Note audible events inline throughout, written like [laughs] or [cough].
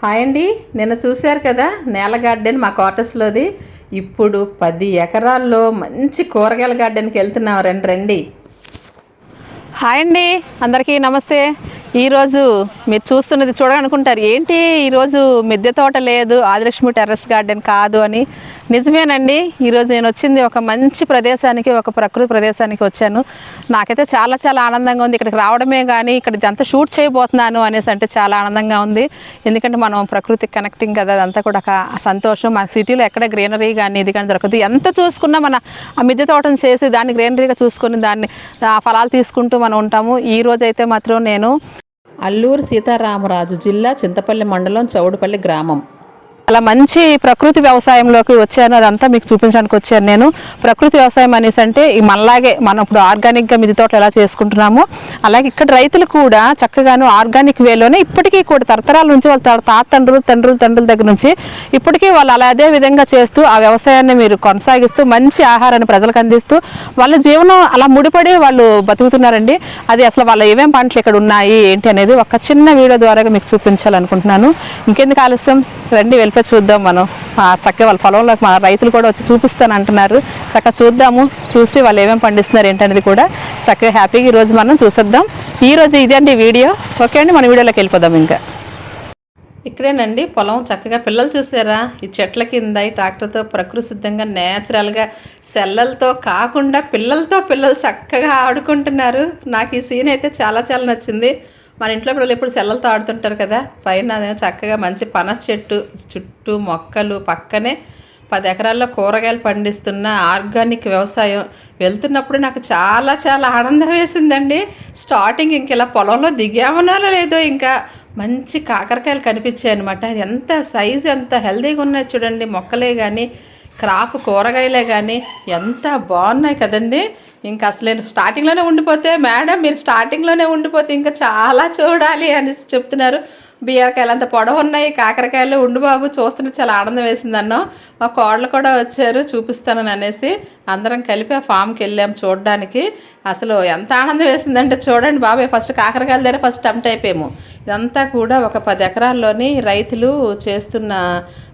Hi అండి. నిన్న చూశారు కదా నేల గార్డెన్ మా క్వార్టర్స్లోది. ఇప్పుడు పది ఎకరాల్లో మంచి కూరగాయల గార్డెన్కి వెళ్తున్నాం. రండి రండి. హాయ్ అండి. అందరికీ నమస్తే. ఈరోజు మీరు చూస్తున్నది చూడాలనుకుంటారు. ఏంటి? ఈరోజు మిద్దె తోట లేదు ఆదిలక్ష్మి టెర్రస్ గార్డెన్ కాదు అని నిజమేనండి. ఈరోజు నేను వచ్చింది ఒక మంచి ప్రదేశానికి ఒక ప్రకృతి ప్రదేశానికి వచ్చాను. నాకైతే చాలా చాలా ఆనందంగా ఉంది. ఇక్కడికి రావడమే కానీ ఇక్కడ ఇదంతా షూట్ చేయబోతున్నాను అనేసి అంటే చాలా ఆనందంగా ఉంది. ఎందుకంటే మనం ప్రకృతి కనెక్టింగ్ కదా అదంతా కూడా ఒక సంతోషం. మన సిటీలో ఎక్కడ గ్రీనరీ కానీ ఇది కానీ దొరకదు. ఎంత చూసుకున్నా మన ఆ మిద్దె తోటను చేసి దాన్ని గ్రీనరీగా చూసుకుని దాన్ని ఫలాలు తీసుకుంటూ మనం ఉంటాము. ఈ రోజైతే మాత్రం నేను అల్లూరు సీతారామరాజు జిల్లా చింతపల్లి మండలం చౌడుపల్లి గ్రామం. అలా మంచి ప్రకృతి వ్యవసాయంలోకి వచ్చాను అదంతా మీకు చూపించడానికి వచ్చాను నేను. ప్రకృతి వ్యవసాయం అనేసి అంటే ఈ మనలాగే మనం ఇప్పుడు ఆర్గానిక్గా మిది తోటలు ఎలా చేసుకుంటున్నామో అలాగే ఇక్కడ రైతులు కూడా చక్కగాను ఆర్గానిక్ వేలోనే ఇప్పటికీ కూడా తరతరాల నుంచి వాళ్ళ తాత తండ్రులు తండ్రులు తండ్రుల దగ్గర నుంచి ఇప్పటికీ వాళ్ళు అలా అదే విధంగా చేస్తూ ఆ వ్యవసాయాన్ని మీరు కొనసాగిస్తూ మంచి ఆహారాన్ని ప్రజలకు అందిస్తూ వాళ్ళ జీవనం అలా ముడిపడి వాళ్ళు బతుకుతున్నారండి. అది అసలు వాళ్ళ ఏమేం పంటలు ఇక్కడ ఉన్నాయి ఏంటి అనేది ఒక చిన్న వీడియో ద్వారా మీకు చూపించాలనుకుంటున్నాను. ఇంకెందుకు ఆలస్యం? రండి వెళ్ళి వెళ్ళిపోయి చూద్దాం మనం. ఆ చక్కగా వాళ్ళ పొలంలోకి మన రైతులు కూడా వచ్చి చూపిస్తాను అంటున్నారు. చక్కగా చూద్దాము. చూసి వాళ్ళు ఏమేమి పండిస్తున్నారు ఏంటనేది కూడా చక్కగా హ్యాపీగా ఈరోజు మనం చూసేద్దాం. ఈ రోజు ఇదే అండి వీడియో. ఓకే అండి మన వీడియోలోకి వెళ్ళిపోదాం ఇంకా. ఇక్కడేనండి పొలం చక్కగా పిల్లలు చూసారా? ఈ చెట్ల కింద ఈ ట్రాక్టర్తో ప్రకృతి సిద్ధంగా నేచురల్గా సెల్లలతో కాకుండా పిల్లలతో పిల్లలు చక్కగా ఆడుకుంటున్నారు. నాకు ఈ సీన్ అయితే చాలా చాలా నచ్చింది. మన ఇంట్లో పిల్లలు ఎప్పుడు సెల్లలతో ఆడుతుంటారు కదా పైన చక్కగా మంచి పనస చెట్టు చుట్టూ మొక్కలు పక్కనే పది ఎకరాల్లో కూరగాయలు పండిస్తున్న ఆర్గానిక్ వ్యవసాయం. వెళ్తున్నప్పుడు నాకు చాలా చాలా ఆనందం వేసిందండి. స్టార్టింగ్ ఇంక ఇలా పొలంలో దిగామనో లేదో ఇంకా మంచి కాకరకాయలు కనిపించాయి అనమాట అది ఎంత సైజు ఎంత హెల్దీగా ఉన్నాయి చూడండి మొక్కలే కానీ క్రాప్ కూరగాయలే కానీ ఎంత బాగున్నాయి కదండి. ఇంకా అసలు నేను స్టార్టింగ్లోనే ఉండిపోతే మేడం మీరు స్టార్టింగ్లోనే ఉండిపోతే ఇంకా చాలా చూడాలి అనేసి చెప్తున్నారు. బీరకాయలు అంత పొడవు ఉన్నాయి కాకరకాయలు ఉండు బాబు చూస్తుంటే చాలా ఆనందం వేసింది అన్నో. మా కోడలు కూడా వచ్చారు చూపిస్తానని అనేసి అందరం కలిపి ఆ ఫామ్కి వెళ్ళాం చూడడానికి. అసలు ఎంత ఆనందం వేసిందంటే చూడండి బాబాయ్ ఫస్ట్ కాకరకాయల దగ్గర ఫస్ట్ టెంప్ట్ అయిపోయాము. ఇదంతా కూడా ఒక పది ఎకరాల్లోని రైతులు చేస్తున్న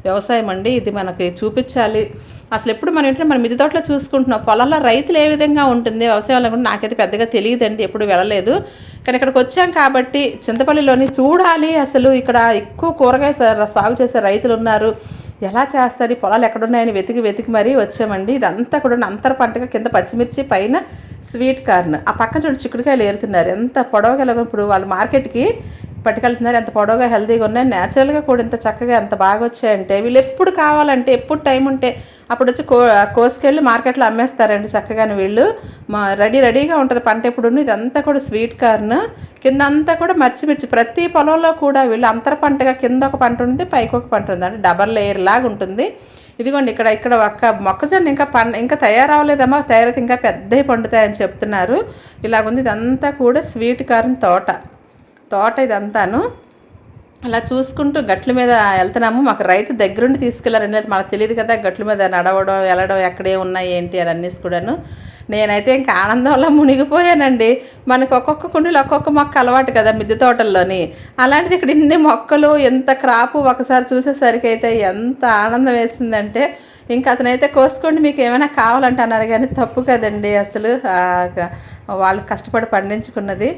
వ్యవసాయం అండి ఇది మనకి చూపించాలి. అసలు ఎప్పుడు మన ఏంటంటే మనం మిది తోటలో చూసుకుంటున్నాం. పొలాల్లో రైతులు ఏ విధంగా ఉంటుంది వ్యవసాయం కూడా నాకైతే పెద్దగా తెలియదండి ఎప్పుడు వెళ్ళలేదు. కానీ ఇక్కడికి వచ్చాం కాబట్టి చింతపల్లిలోని చూడాలి అసలు. ఇక్కడ ఎక్కువ కూరగాయ సా- సాగు చేసే రైతులు ఉన్నారు. ఎలా చేస్తారు ఈ పొలాలు ఎక్కడున్నాయని వెతికి వెతికి మరీ వచ్చామండి. ఇదంతా కూడా అంతర పంటగా కింద పచ్చిమిర్చి పైన స్వీట్ కార్న్. ఆ పక్కన చూడు చిక్కుడుకాయలు ఏరుతున్నారు. ఎంత పొడవగల ఇప్పుడు వాళ్ళు మార్కెట్కి పట్టుకెళ్తున్నారు. ఎంత పొడవుగా హెల్తీగా ఉన్నాయి. న్యాచురల్గా కూడా ఇంత చక్కగా ఎంత బాగా వచ్చాయంటే వీళ్ళు ఎప్పుడు కావాలంటే ఎప్పుడు టైం ఉంటే అప్పుడు వచ్చి కో కోసుకెళ్ళి మార్కెట్లో అమ్మేస్తారండి చక్కగానే వీళ్ళు. మా రెడీ రెడీగా ఉంటుంది పంట ఎప్పుడు ఇదంతా కూడా స్వీట్ కార్న్. కింద అంతా కూడా మర్చిమిర్చి ప్రతి పొలంలో కూడా వీళ్ళు అంతర పంటగా కింద ఒక పంట ఉంది పైకి ఒక పంట ఉంది. అంటే డబల్ లేయర్ లాగా ఉంటుంది. ఇదిగోండి ఇక్కడ ఇక్కడ ఒక్క మొక్కజొన్న ఇంకా పండ ఇంకా తయారవ్వలేదమ్మా తయారైతే ఇంకా పెద్దవి పండుతాయని చెప్తున్నారు. ఇలాగుంది ఇదంతా కూడా స్వీట్ కార్న్ తోట. తోట ఇదంతాను. అలా చూసుకుంటూ గట్ల మీద వెళ్తున్నాము. మాకు రైతు దగ్గరుండి తీసుకెళ్ళారండి అది మనకు తెలియదు కదా గట్ల మీద నడవడం వెళ్ళడం ఎక్కడే ఉన్నాయి ఏంటి అని అన్నీ కూడాను. నేనైతే ఇంకా ఆనందంలో మునిగిపోయానండి. మనకు ఒక్కొక్క కుండీలో ఒక్కొక్క మొక్క అలవాటు కదా మిద్దె తోటల్లోని. అలాంటిది ఇక్కడ ఇన్ని మొక్కలు ఎంత క్రాపు ఒకసారి చూసేసరికి అయితే ఎంత ఆనందం వేసిందంటే ఇంకా అతనైతే కోసుకోండి మీకు ఏమైనా కావాలంటే అన్నారు కానీ తప్పు కదండి అసలు. వాళ్ళు కష్టపడి పండించుకున్నది.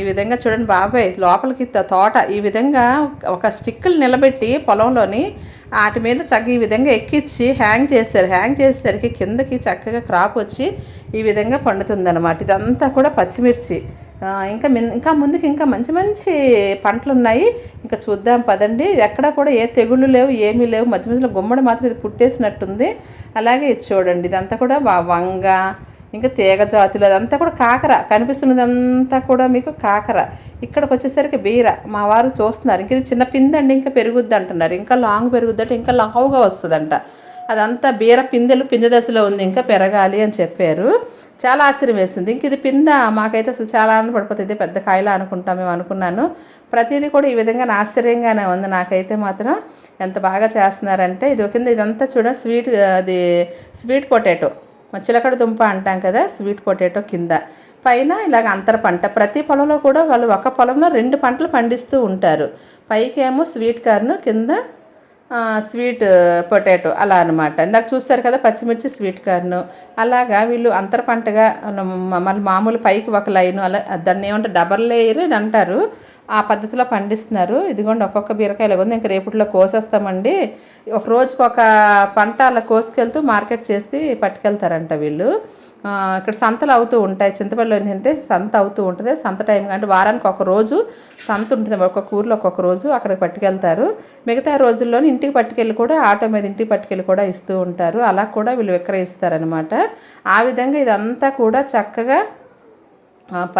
ఈ విధంగా చూడండి బాబాయ్ లోపలికి తోట. ఈ విధంగా ఒక స్టిక్కులు నిలబెట్టి పొలంలోని వాటి మీద చక్కగా ఈ విధంగా ఎక్కించి హ్యాంగ్ చేశారు. హ్యాంగ్ చేసేసరికి కిందకి చక్కగా క్రాప్ వచ్చి ఈ విధంగా పండుతుందన్నమాట. ఇదంతా కూడా పచ్చిమిర్చి. ఇంకా ఇంకా ముందుకు ఇంకా మంచి మంచి పంటలు ఉన్నాయి ఇంకా చూద్దాం పదండి. ఎక్కడ కూడా ఏ తెగుళ్ళు లేవు ఏమీ లేవు. మధ్య మధ్యలో గుమ్మడి మాత్రం ఇది పుట్టేసినట్టుంది. అలాగే ఇది చూడండి ఇదంతా కూడా వంగ ఇంకా తీగ జాతులు అదంతా కూడా కాకర. కనిపిస్తున్నదంతా కూడా మీకు కాకర. ఇక్కడికి వచ్చేసరికి బీర. మా వారు చూస్తున్నారు. ఇంక ఇది చిన్న పిందండి ఇంకా పెరుగుద్ది అంటున్నారు. ఇంకా లాంగ్ పెరుగుద్ది అంటే ఇంకా లావుగా వస్తుందంట. అదంతా బీర పిందెలు పిందె దశలో ఉంది ఇంకా పెరగాలి అని చెప్పారు. చాలా ఆశ్చర్యం వేసింది. ఇంక ఇది పింద మాకైతే అసలు చాలా ఆనందపడిపోతుంది. ఇది పెద్ద కాయలా అనుకుంటాం మేము అనుకున్నాను. ప్రతిదీ కూడా ఈ విధంగా ఆశ్చర్యంగానే ఉంది. నాకైతే మాత్రం ఎంత బాగా చేస్తున్నారంటే ఇది కింద ఇదంతా చూడ స్వీట్ అది స్వీట్ పొటాటో. చిలకడ దుంప అంటాం కదా స్వీట్ పొటాటో కింద. పైన ఇలాగ అంతర పంట. ప్రతి పొలంలో కూడా వాళ్ళు ఒక పొలంలో రెండు పంటలు పండిస్తూ ఉంటారు. పైకేమో స్వీట్ కార్న్ కింద స్వీట్ పొటాటో అలా అనమాట ఇందాక చూస్తారు కదా పచ్చిమిర్చి స్వీట్ కార్న్. అలాగా వీళ్ళు అంతర పంటగా మళ్ళీ మామూలు పైకి ఒక లైన్ అలా దాన్ని ఏమంటే డబల్ లేయర్ అని అంటారు. ఆ పద్ధతిలో పండిస్తున్నారు. ఇదిగోండి ఒక్కొక్క బీరకాయ ఉంది ఇంకా రేపట్లో కోసేస్తామండి. ఒక రోజుకి ఒక పంట అలా కోసుకెళ్తూ మార్కెట్ చేసి పట్టుకెళ్తారంట వీళ్ళు. ఇక్కడ సంతలు అవుతూ ఉంటాయి. చింతపల్లిలో ఏంటంటే సంత అవుతూ ఉంటుంది. సంత టైం అంటే వారానికి ఒక రోజు సంత ఉంటుంది. ఒక్కొక్క ఊర్లో ఒక్కొక్క రోజు అక్కడికి పట్టుకెళ్తారు. మిగతా రోజుల్లో ఇంటికి పట్టుకెళ్ళి కూడా ఆటో మీద ఇంటికి పట్టుకెళ్ళి కూడా ఇస్తూ ఉంటారు. అలా కూడా వీళ్ళు విక్రయిస్తారనమాట ఆ విధంగా ఇదంతా కూడా చక్కగా ఆ, ప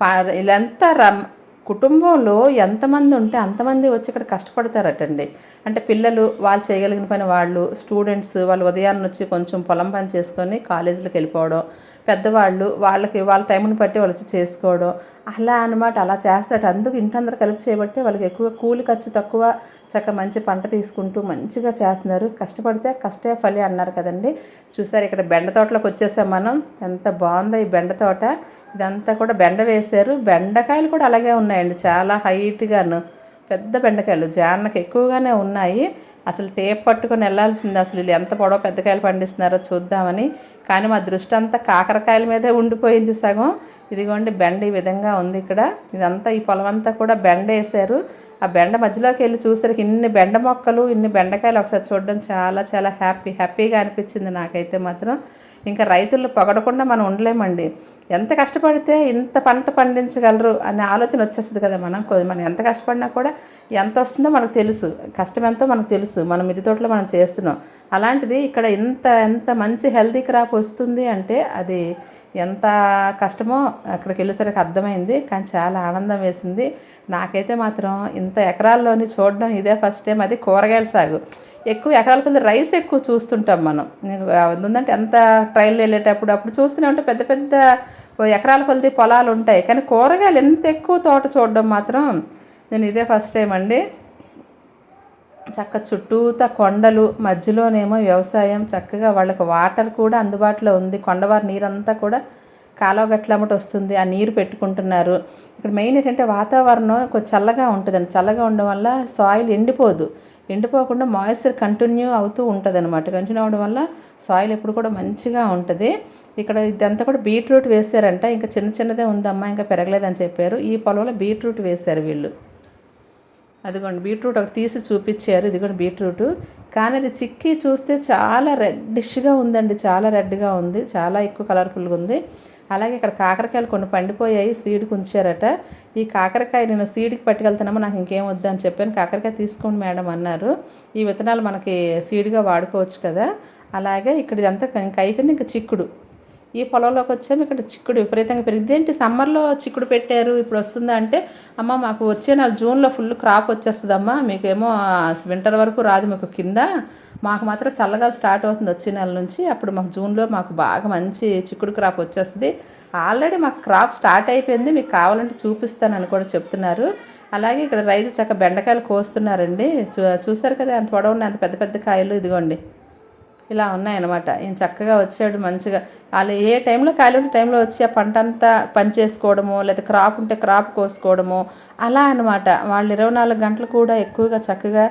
ప- ఇదంతా రమ్ కుటుంబంలో ఎంతమంది ఉంటే అంతమంది వచ్చి ఇక్కడ కష్టపడతారటండి. అంటే పిల్లలు వాళ్ళు చేయగలిగిన పని వాళ్ళు స్టూడెంట్స్ వాళ్ళు ఉదయాన్నే వచ్చి కొంచెం పొలం పని చేసుకొని కాలేజీలకు వెళ్ళిపోవడం పెద్దవాళ్ళు వాళ్ళకి వాళ్ళ టైంని బట్టి వాళ్ళు వచ్చి చేసుకోవడం అలా అనమాట అలా చేస్తారట. అందుకు ఇంటందరూ కలిపి చేయబట్టి వాళ్ళకి ఎక్కువ కూలి ఖర్చు తక్కువ చక్క మంచి పంట తీసుకుంటూ మంచిగా చేస్తున్నారు. కష్టపడితే కష్టే ఫలి అన్నారు కదండి. చూసారు ఇక్కడ బెండ తోటలోకి వచ్చేసాం మనం. ఎంత బాగుందో ఈ బెండ తోట. ఇదంతా కూడా బెండ వేశారు. బెండకాయలు కూడా అలాగే ఉన్నాయండి. చాలా హైట్గాను పెద్ద బెండకాయలు. జాన్నకి ఎక్కువగానే ఉన్నాయి. అసలు టేప్ పట్టుకొని వెళ్ళాల్సింది. అసలు వీళ్ళు ఎంత పొడవ పెద్దకాయలు పండిస్తున్నారో చూద్దామని. కానీ మా దృష్టి అంతా కాకరకాయల మీదే ఉండిపోయింది సగం. ఇదిగోండి బెండ ఈ విధంగా ఉంది ఇక్కడ. ఇదంతా ఈ పొలం అంతా కూడా బెండ వేశారు. ఆ బెండ మధ్యలోకి వెళ్ళి చూసరికి ఇన్ని బెండ మొక్కలు ఇన్ని బెండకాయలు ఒకసారి చూడడం చాలా చాలా హ్యాపీ హ్యాపీగా అనిపించింది నాకైతే మాత్రం. ఇంకా రైతులు పొగడకుండా మనం ఉండలేమండి. ఎంత కష్టపడితే ఇంత పంట పండించగలరు అనే ఆలోచన వచ్చేస్తుంది కదా మనం. మనం ఎంత కష్టపడినా కూడా ఎంత వస్తుందో మనకు తెలుసు. కష్టం ఎంతో మనకు తెలుసు. మనం మిది తోటలో మనం చేస్తున్నాం. అలాంటిది ఇక్కడ ఇంత ఎంత మంచి హెల్తీ క్రాప్ వస్తుంది అంటే అది ఎంత కష్టమో అక్కడికి వెళ్ళేసరికి అర్థమైంది. కానీ చాలా ఆనందం వేసింది. నాకైతే మాత్రం ఇంత ఎకరాల్లోని చూడడం ఇదే ఫస్ట్ టైం. అది కూరగాయల సాగు. ఎక్కువ ఎకరాల కొద్ది రైస్ ఎక్కువ చూస్తుంటాం మనం. నీకు ఉందంటే ఎంత ట్రైన్లో వెళ్ళేటప్పుడు అప్పుడు చూస్తూనే ఉంటే. పెద్ద పెద్ద ఎకరాల కొద్ది పొలాలు ఉంటాయి. కానీ కూరగాయలు ఎంత ఎక్కువ తోట చూడడం మాత్రం నేను ఇదే ఫస్ట్ టైం అండి. చక్క చుట్టూతా కొండలు మధ్యలోనేమో వ్యవసాయం చక్కగా వాళ్ళకి వాటర్ కూడా అందుబాటులో ఉంది. కొండవారి నీరంతా కూడా కాలువ గట్లమ్మట వస్తుంది. ఆ నీరు పెట్టుకుంటున్నారు. ఇక్కడ మెయిన్ ఏంటంటే వాతావరణం కొంచెం చల్లగా ఉంటుందండి. చల్లగా ఉండడం వల్ల సాయిల్ ఎండిపోదు. ఎండిపోకుండా మాయిశ్చర్ కంటిన్యూ అవుతూ ఉంటుంది అనమాట కంటిన్యూ అవడం వల్ల సాయిల్ ఎప్పుడు కూడా మంచిగా ఉంటుంది. ఇక్కడ ఇదంతా కూడా బీట్రూట్ వేశారంట ఇంకా చిన్న చిన్నదే ఉందమ్మా ఇంకా పెరగలేదని చెప్పారు. ఈ పొలంలో బీట్రూట్ వేశారు వీళ్ళు. అదిగోండి బీట్రూట్ ఒకటి తీసి చూపించారు. ఇదిగోండి బీట్రూట్. కానీ అది చిక్కి చూస్తే చాలా రెడ్డిష్గా ఉందండి. చాలా రెడ్గా ఉంది. చాలా ఎక్కువ కలర్ఫుల్గా ఉంది. అలాగే ఇక్కడ కాకరకాయలు కొన్ని పండిపోయాయి సీడ్కి ఉంచారట ఈ కాకరకాయ నేను సీడ్కి పట్టుకెళ్తానమ్మా నాకు ఇంకేం వద్దు అని చెప్పాను. కాకరకాయ తీసుకోండి మేడం అన్నారు. ఈ విత్తనాలు మనకి సీడ్గా వాడుకోవచ్చు కదా. అలాగే ఇక్కడ ఇదంతా ఇంకా అయిపోయింది ఇంకా చిక్కుడు. ఈ పొలంలోకి వచ్చాము. ఇక్కడ చిక్కుడు విపరీతంగా పెరిగింది. ఏంటి సమ్మర్లో చిక్కుడు పెట్టారు? ఇప్పుడు వస్తుందా అంటే అమ్మ మాకు వచ్చే నెల జూన్లో ఫుల్ క్రాప్ వచ్చేస్తుందమ్మా. మీకేమో వింటర్ వరకు రాదు మీకు కింద. మాకు మాత్రం చల్లగా స్టార్ట్ అవుతుంది వచ్చే నెల నుంచి. అప్పుడు మాకు జూన్లో మాకు బాగా మంచి చిక్కుడు క్రాప్ వచ్చేస్తుంది. ఆల్రెడీ మాకు క్రాప్ స్టార్ట్ అయిపోయింది. మీకు కావాలంటే చూపిస్తానని కూడా చెప్తున్నారు. అలాగే ఇక్కడ రైతు చక్క బెండకాయలు కోస్తున్నారండి. చూ చూసారు కదా అంత పొడవు అంత పెద్ద పెద్ద కాయలు ఇదిగోండి. ఇలా ఉన్నాయన్నమాట. ఈయన చక్కగా వచ్చాడు మంచిగా. వాళ్ళు ఏ టైంలో ఖాళీ ఉంటే టైంలో వచ్చి ఆ పంట అంతా పని చేసుకోవడము లేదా క్రాప్ ఉంటే క్రాప్ కోసుకోవడము అలా అనమాట వాళ్ళు ఇరవై నాలుగు గంటలు కూడా ఎక్కువగా చక్కగా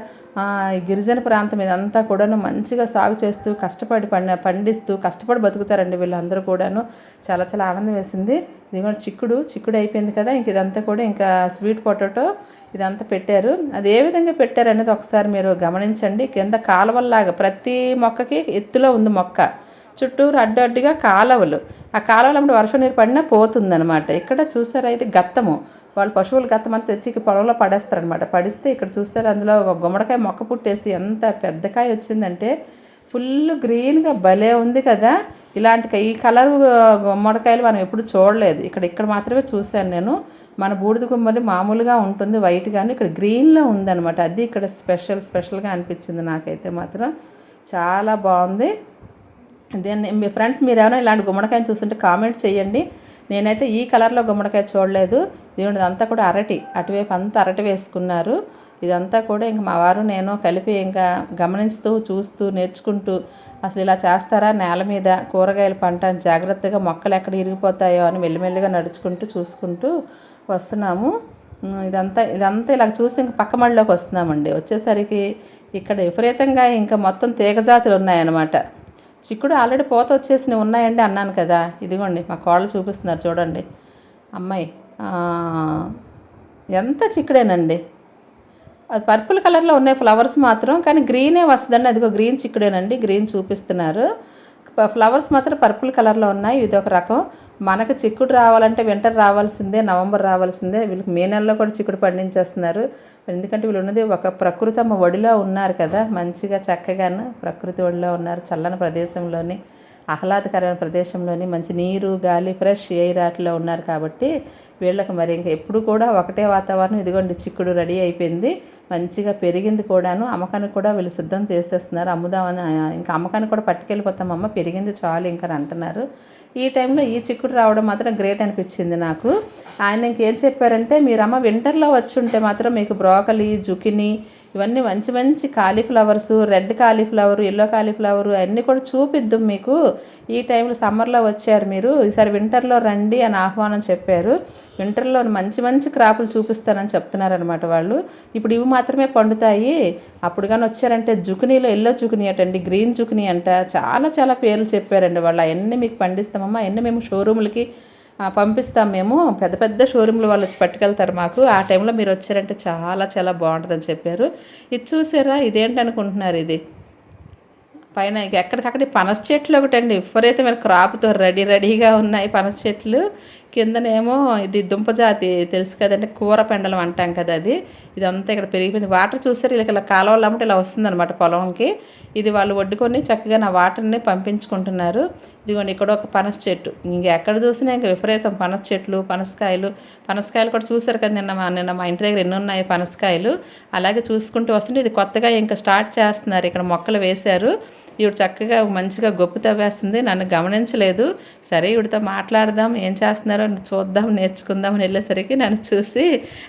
గిరిజన ప్రాంతం ఇదంతా కూడాను మంచిగా సాగు చేస్తూ కష్టపడి పండి పండిస్తూ కష్టపడి బతుకుతారండి వీళ్ళందరూ కూడాను. చాలా చాలా ఆనందం వేసింది. ఇది కూడా చిక్కుడు చిక్కుడు అయిపోయింది కదా ఇంక ఇదంతా కూడా ఇంకా స్వీట్ పొటాటో ఇదంతా పెట్టారు. అది ఏ విధంగా పెట్టారు అనేది ఒకసారి మీరు గమనించండి. కింద కాలువల్లాగా ప్రతి మొక్కకి ఎత్తులో ఉంది మొక్క. చుట్టూరు అడ్డు అడ్డుగా కాలువలు. ఆ కాలువలు అప్పుడు వర్షం నీరు పడినా పోతుందన్నమాట. ఇక్కడ చూసారా అయితే గత్తము. వాళ్ళు పశువులు గతమంతా తెచ్చి ఇక్కడ పొలంలో పడేస్తారనమాట పడిస్తే ఇక్కడ చూస్తే అందులో ఒక గుమ్మడికాయ మొక్క పుట్టేసి ఎంత పెద్దకాయ వచ్చిందంటే ఫుల్ గ్రీన్గా భలే ఉంది కదా. ఇలాంటి ఈ కలర్ గుమ్మడికాయలు మనం ఎప్పుడు చూడలేదు. ఇక్కడ ఇక్కడ మాత్రమే చూశాను నేను. మన బూడిద గుమ్మడి మామూలుగా ఉంటుంది వైట్ కానీ ఇక్కడ గ్రీన్లో ఉందనమాట అది ఇక్కడ స్పెషల్ స్పెషల్గా అనిపించింది నాకైతే మాత్రం. చాలా బాగుంది. దీన్ని మీ ఫ్రెండ్స్ మీరు ఏమైనా ఇలాంటి గుమ్మడికాయని చూస్తుంటే కామెంట్ చేయండి. నేనైతే ఈ కలర్లో గుమ్మడికాయ చూడలేదు. దేవుడిది అంతా కూడా అరటి. అటువైపు అంతా అరటి వేసుకున్నారు. ఇదంతా కూడా ఇంక మా వారు నేను కలిపి ఇంకా గమనిస్తూ చూస్తూ నేర్చుకుంటూ అసలు ఇలా చేస్తారా నేల మీద కూరగాయల పంట జాగ్రత్తగా మొక్కలు ఎక్కడ ఇరిగిపోతాయో అని మెల్లిమెల్లిగా నడుచుకుంటూ చూసుకుంటూ వస్తున్నాము. ఇదంతా ఇదంతా ఇలా చూసి ఇంక పక్క మళ్ళీకి వస్తున్నామండి. వచ్చేసరికి ఇక్కడ విపరీతంగా ఇంకా మొత్తం తీగజాతులు ఉన్నాయన్నమాట. చిక్కుడు ఆల్రెడీ పోత వచ్చేసినవి ఉన్నాయండి అన్నాను కదా. ఇదిగోండి మా కోళ్ళు చూపిస్తున్నారు చూడండి. అమ్మాయి ఎంత చిక్కుడేనండి. అది పర్పుల్ కలర్లో ఉన్నాయి ఫ్లవర్స్ మాత్రం కానీ గ్రీనే వస్తుందండి. అదిగో గ్రీన్ చిక్కుడేనండి. గ్రీన్ చూపిస్తున్నారు. ఫ్లవర్స్ మాత్రం పర్పుల్ కలర్లో ఉన్నాయి. ఇది ఒక రకం. మనకు చిక్కుడు రావాలంటే వింటర్ రావాల్సిందే నవంబర్ రావాల్సిందే. వీళ్ళకి మే నెలలో కూడా చిక్కుడు పండించేస్తున్నారు. ఎందుకంటే వీళ్ళు ఉన్నది ఒక ప్రకృతి అమ్మ ఒడిలో ఉన్నారు కదా. మంచిగా చక్కగాను ప్రకృతి ఒడిలో ఉన్నారు. చల్లని ప్రదేశంలోని ఆహ్లాదకరమైన ప్రదేశంలోని మంచి నీరు గాలి ఫ్రెష్ ఎయిర్ అట్లా ఉన్నారు కాబట్టి వీళ్ళకి మరి ఇంక ఎప్పుడు కూడా ఒకటే వాతావరణం. ఇదిగోండి చిక్కుడు రెడీ అయిపోయింది. మంచిగా పెరిగింది కూడాను. అమ్మకానికి కూడా వీళ్ళు సిద్ధం చేసేస్తున్నారు. అమ్ముదామని ఇంకా అమ్మకానికి కూడా పట్టుకెళ్ళిపోతామమ్మ. పెరిగింది చాలు ఇంకా అని అంటున్నారు. ఈ టైంలో ఈ చిక్కుడు రావడం మాత్రం గ్రేట్ అనిపించింది నాకు. ఆయన ఇంకేం చెప్పారంటే మీరు అమ్మ వింటర్లో వచ్చి ఉంటే మాత్రం మీకు బ్రోకలీ జుకినీ ఇవన్నీ మంచి మంచి cauliflowers red cauliflower yellow cauliflower అన్నీ కూడా చూపిద్దాం మీకు. ఈ టైంలో సమ్మర్లో వచ్చారు మీరు. ఈసారి వింటర్లో రండి అని ఆహ్వానం చెప్పారు. వింటర్లో మంచి మంచి క్రాపులు చూపిస్తానని చెప్తున్నారనమాట వాళ్ళు. ఇప్పుడు ఇవి మాత్రమే పండుతాయి. అప్పుడు కానీ వచ్చారంటే జుకునీలో ఎల్లో జుకునీ అటండి గ్రీన్ జుకునీ అంట. చాలా చాలా పేర్లు చెప్పారండి వాళ్ళు. అవన్నీ మీకు పండిస్తాం పండిస్తామమ్మా ఎన్ని మేము షోరూమ్లకి పంపిస్తాం మేము. పెద్ద పెద్ద షోరూమ్లు వాళ్ళు వచ్చి పట్టుకెళ్తారు మాకు. ఆ టైంలో మీరు వచ్చారంటే చాలా చాలా బాగుంటుందని చెప్పారు. ఇది చూసారా? ఇదేంటి అనుకుంటున్నారు ఇది? పైన ఎక్కడికక్కడ ఈ పనస చెట్లు ఒకటండి. విపరీతమైన క్రాప్తో రెడీ రెడీగా ఉన్నాయి పనస చెట్లు. కిందనేమో ఇది దుంపజాతి తెలుసు కదండి కూర పెండలం అంటాం కదా అది. ఇదంతా ఇక్కడ పెరిగిపోయింది. వాటర్ చూసారు ఇలా ఇలా కాలువలు ఇలా వస్తుందన్నమాట పొలంకి. ఇది వాళ్ళు వడ్డుకొని చక్కగా నా వాటర్ని పంపించుకుంటున్నారు. ఇదిగోండి ఇక్కడ ఒక పనస చెట్టు. ఇంక ఎక్కడ చూసినా ఇంకా విపరీతం పనస చెట్లు పనసకాయలు. పనసకాయలు కూడా చూసారు కదా నిన్న మా నిన్న మా ఇంటి దగ్గర ఎన్ని ఉన్నాయి పనసకాయలు. అలాగే చూసుకుంటూ వస్తుంటే ఇది కొత్తగా ఇంకా స్టార్ట్ చేస్తున్నారు. ఇక్కడ మొక్కలు వేశారు. ఈవిడ చక్కగా మంచిగా గొప్ప తవ్వేస్తుంది. నన్ను గమనించలేదు. సరే ఈవిడతో మాట్లాడదాం. ఏం చేస్తున్నారో చూద్దాం నేర్చుకుందాం అని వెళ్ళేసరికి నన్ను చూసి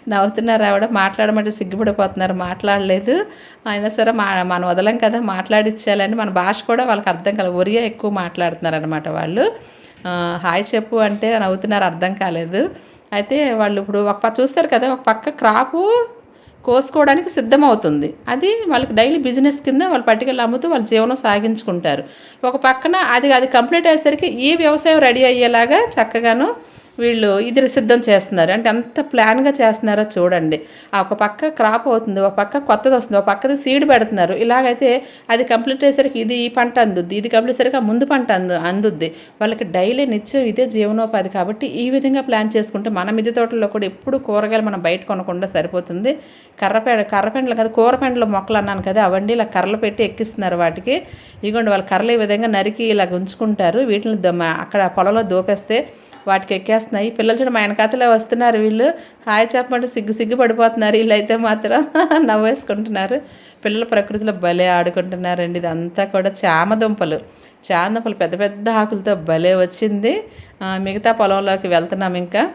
నవ్వుతున్నారు ఆవిడ. మాట్లాడమంటే సిగ్గుపడిపోతున్నారు. మాట్లాడలేదు. అయినా సరే మా మనం వదలం కదా మాట్లాడిచ్చేయాలని మన భాష కూడా వాళ్ళకి అర్థం కాలేదు ఒరియా ఎక్కువ మాట్లాడుతున్నారు అనమాట వాళ్ళు హాయ్ చెప్పు అంటే నవ్వుతున్నారు అర్థం కాలేదు. అయితే వాళ్ళు ఇప్పుడు ఒక చూస్తారు కదా ఒక పక్క క్రాపు కోసుకోవడానికి సిద్ధమవుతుంది. అది వాళ్ళకి డైలీ బిజినెస్ కింద వాళ్ళు పట్టుకెళ్ళి అమ్ముతూ వాళ్ళ జీవనం సాగించుకుంటారు. ఒక పక్కన అది అది కంప్లీట్ అయ్యేసరికి ఈ వ్యవసాయం రెడీ అయ్యేలాగా చక్కగాను వీళ్ళు ఇది సిద్ధం చేస్తున్నారు. అంటే ఎంత ప్లాన్గా చేస్తున్నారో చూడండి. ఆ ఒక పక్క క్రాప్ అవుతుంది ఒక పక్క కొత్తది వస్తుంది ఒక పక్కది సీడ్ పెడుతున్నారు. ఇలాగైతే అది కంప్లీట్ అయ్యేసరికి ఇది ఈ పంట అందుద్ది ఇది కంప్లీట్ సరిగా ముందు పంట అందు అందుద్ది. వాళ్ళకి డైలీ నిత్యం ఇదే జీవనోపాధి కాబట్టి ఈ విధంగా ప్లాన్ చేసుకుంటే మన మిద్దె తోటల్లో కూడా ఎప్పుడు కూరగాయలు మనం బయట కొనకుండా సరిపోతుంది. కర్రపెండ కర్రపెండలు కదా కూరపెండల మొక్కలు అన్నాను కదా అవండి ఇలా కర్రలు పెట్టి ఎక్కిస్తున్నారు వాటికి. ఇదిగోండి వాళ్ళ కర్రలు ఈ విధంగా నరికి ఇలా ఉంచుకుంటారు. వీటిని అక్కడ పొలంలో దోపేస్తే వాటికి ఎక్కేస్తున్నాయి. పిల్లలు చూడ మా వెనకాతలే వస్తున్నారు వీళ్ళు. హాయ్ చెప్పమంటే సిగ్గు సిగ్గు పడిపోతున్నారు. వీళ్ళైతే మాత్రం [laughs] నవ్వేసుకుంటున్నారు. పిల్లలు ప్రకృతిలో భలే ఆడుకుంటున్నారండి. ఇదంతా కూడా చామదుంపలు. చామదుంపలు పెద్ద పెద్ద ఆకులతో భలే వచ్చింది. మిగతా పొలంలోకి వెళ్తున్నాం ఇంకా.